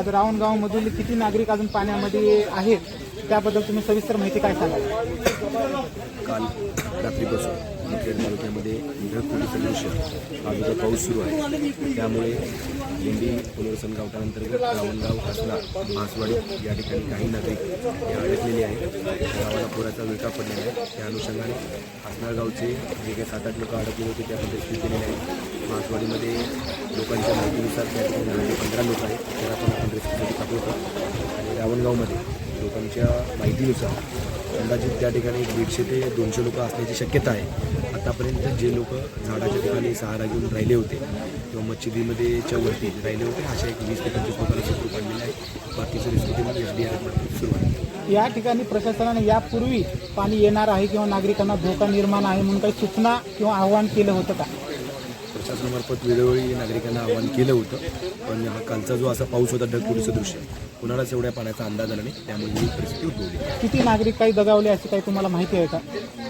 आज रावणगावमधील किती नागरिक अजून पाण्यामध्ये आहेत त्याबद्दल तुम्ही सविस्तर माहिती काय सांगाल? काल रात्रीपासून मुखेड तालुक्यामध्ये ढगफुटी सदृश्य हा जो पाऊस सुरू आहे. त्यामुळे लिंबी पुनर्वसन गावठांतर्गत रावणगाव असला मासवाडी या ठिकाणी काही नागरिक हे अडकलेले आहेत. गावाला पुराचा विळखा पडलेला आहे. त्या अनुषंगाने हसनाळगावचे जे काही सात आठ लोक अडकले होते त्याबद्दल रेस्क्यू केलेले आहेत. मासवाडीमध्ये लोकांच्या माहितीनुसार त्या ठिकाणी दहा ते पंधरा लोक आहेत. त्याला पण आपण रेस्क्यूसाठी पाठवतो आणि रावणगावमध्ये लोकांच्या माहितीनुसार अंदाजित त्या ठिकाणी एक दीडशे ते दोनशे लोकं असण्याची शक्यता आहे. आतापर्यंत जे लोक झाडाच्या ठिकाणी सहारा घेऊन राहिले होते किंवा मच्छीदीमध्येच्या वरती राहिले होते अशा एक वीस ते पंचवीस लोकांना सुरू काढलेलं आहे. बाकीचं रेस्क्यूमध्ये एस डी आर सुरू आहे. या ठिकाणी प्रशासनाने यापूर्वी पाणी येणार आहे किंवा नागरिकांना धोका निर्माण आहे म्हणून काही सूचना किंवा आवाहन केलं होतं का? प्रशासनामार्फत वेळोवेळी नागरिकांना आवाहन केलं होतं. पण हा कालचा जो असा पाऊस होता ढगपुरीचं दृश्य कुणालाच एवढ्या पाण्याचा अंदाज आला नाही. त्यामुळे ही परिस्थिती उद्भवली किती नागरिक काही दगावले अशी काही तुम्हाला माहिती आहे का?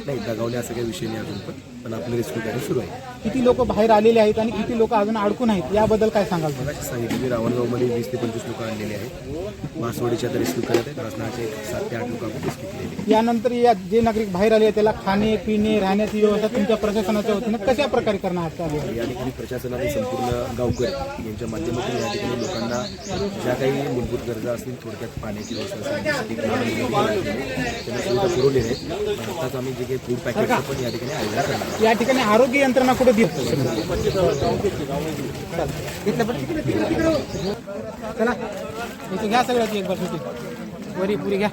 नाही दगावले असा काही विषय नाही अजून पण पण आपलं रेस्क्यू कार्य सुरू आहे. किती लोक बाहेर आलेले आहेत आणि किती लोक अजून अडकून आहेत याबद्दल काय सांगाल तुम्ही? मगाशी सांगितलं की रावणगावमध्ये वीस ते पंचवीस लोक आणलेले आहेत. मासवडीच्या तर रेस्क्यू करत आहेत. रासनाचे सात ते आठ लोक आपण रेस्क्यू केलेले आहेत. यानंतर या जे नागरिक बाहेर आले आहेत, त्याला खाणे पिणे राहण्याची व्यवस्था तुमच्या प्रशासनाच्या वतीनं कशा प्रकारे करण्यात आली? आहे या ठिकाणी प्रशासनाने संपूर्ण गावकरी यांच्या माध्यमातून या ठिकाणी लोकांना ज्या काही मूलभूत गरजा असतील थोडक्यात पाण्याची व्यवस्था असेल त्यांना सुविधा पुरवलेल्या आहेत पण आताच आम्ही जे काही फूड पॅकेटचं पण या ठिकाणी आयोजन करणार. या ठिकाणी आरोग्य यंत्रणा कुठे दिली चला इथे घ्या सगळ्याची एक बस होती वरी पुरी घ्या.